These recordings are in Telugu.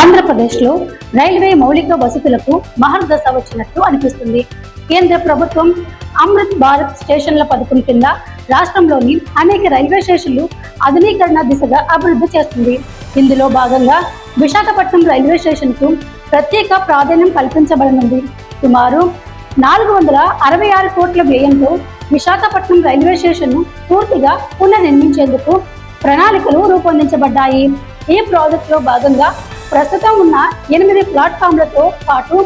ఆంధ్రప్రదేశ్లో రైల్వే మౌలిక వసతులకు మహర్దశ వచ్చినట్లు అనిపిస్తుంది. కేంద్ర ప్రభుత్వం అమృత్ భారత్ స్టేషన్ల పథకం కింద రాష్ట్రంలోని అనేక రైల్వే స్టేషన్లు ఆధునీకరణ దిశగా అభివృద్ధి చేస్తుంది. ఇందులో భాగంగా విశాఖపట్నం రైల్వే స్టేషన్కు ప్రత్యేక ప్రాధాన్యం కల్పించబడనుంది. సుమారు నాలుగు వందల అరవై ఆరు కోట్ల వ్యయంతో విశాఖపట్నం రైల్వే స్టేషన్ను పూర్తిగా పునర్నిర్మించేందుకు ప్రణాళికలు రూపొందించబడ్డాయి. ఈ ప్రాజెక్టులో భాగంగా ప్రస్తుతం ఉన్న ఎనిమిది ప్లాట్ఫామ్లతో పాటు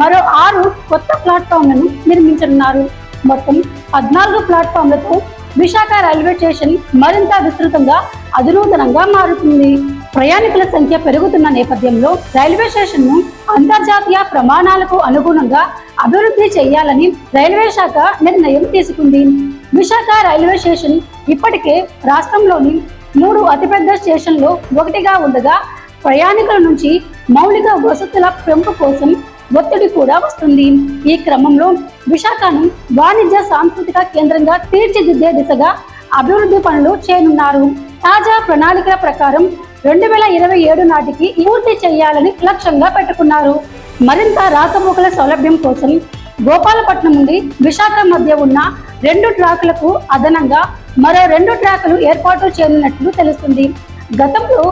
మరో ఆరు కొత్త ప్లాట్ఫామ్లను నిర్మించనున్నారు. మొత్తం పద్నాలుగు ప్లాట్ఫామ్లతో విశాఖ రైల్వే స్టేషన్ మరింత విస్తృతంగా అధునూతనంగా మారుతుంది. ప్రయాణికుల సంఖ్య పెరుగుతున్న నేపథ్యంలో రైల్వే స్టేషన్ను అంతర్జాతీయ ప్రమాణాలకు అనుగుణంగా అభివృద్ధి చేయాలని రైల్వే శాఖ నిర్ణయం తీసుకుంది. విశాఖ రైల్వే స్టేషన్ ఇప్పటికే రాష్ట్రంలోని మూడు అతిపెద్ద స్టేషన్లు ఒకటిగా ఉండగా ప్రయాణికుల నుంచి మౌలిక వసతుల పెంపు కోసం ఒత్తిడి కూడా వస్తుంది. ఈ క్రమంలో విశాఖను వాణిజ్య సాంస్కృతిక కేంద్రంగా తీర్చిదిద్దే దిశగా అభివృద్ధి పనులు చేయనున్నారు. తాజా ప్రణాళికల ప్రకారం రెండు వేల ఇరవై ఏడు నాటికి పూర్తి చేయాలని లక్ష్యంగా పెట్టుకున్నారు. మరింత రాకపోకల సౌలభ్యం కోసం గోపాలపట్నం నుండి విశాఖ మధ్య ఉన్న రెండు ట్రాకులకు అదనంగా మరో రెండు ట్రాకులు ఏర్పాటు చేయనున్నట్లు తెలుస్తుంది. గతంలో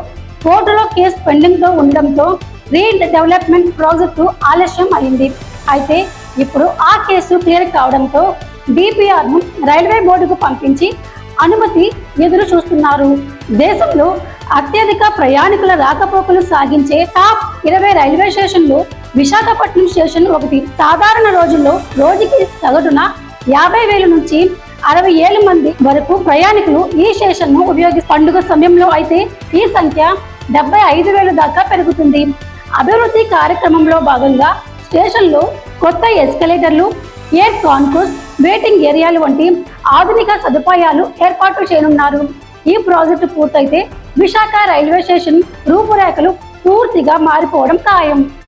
కోర్టులో కేసు పెండింగ్తో ఉండడంతో రీ డెవలప్మెంట్ ప్రాజెక్టు ఆలస్యం అయింది. అయితే ఇప్పుడు ఆ కేసు క్లియర్ కావడంతో డిపిఆర్ను రైల్వే బోర్డుకు పంపించి అనుమతి ఎదురు చూస్తున్నారు. దేశంలో అత్యధిక ప్రయాణికుల రాకపోకలు సాగించే టాప్ ఇరవై రైల్వే స్టేషన్లు విశాఖపట్నం స్టేషన్ ఒకటి. సాధారణ రోజుల్లో రోజుకి సగటున యాభై వేల నుంచి అరవై ఏళ్ళ మంది వరకు ప్రయాణికులు ఈ స్టేషన్ను ఉపయోగి పండుగ సమయంలో అయితే ఈ సంఖ్య డెబ్బై ఐదు వేలు దాకా పెరుగుతుంది. అభివృద్ధి కార్యక్రమంలో భాగంగా స్టేషన్లో కొత్త ఎస్కలేటర్లు ఎయిర్ కాన్కోర్స్ వెయిటింగ్ ఏరియాలు వంటి ఆధునిక సదుపాయాలు ఏర్పాటు చేయనున్నారు. ఈ ప్రాజెక్టు పూర్తయితే విశాఖ రైల్వే స్టేషన్ రూపురేఖలు పూర్తిగా మారిపోవడం ఖాయం.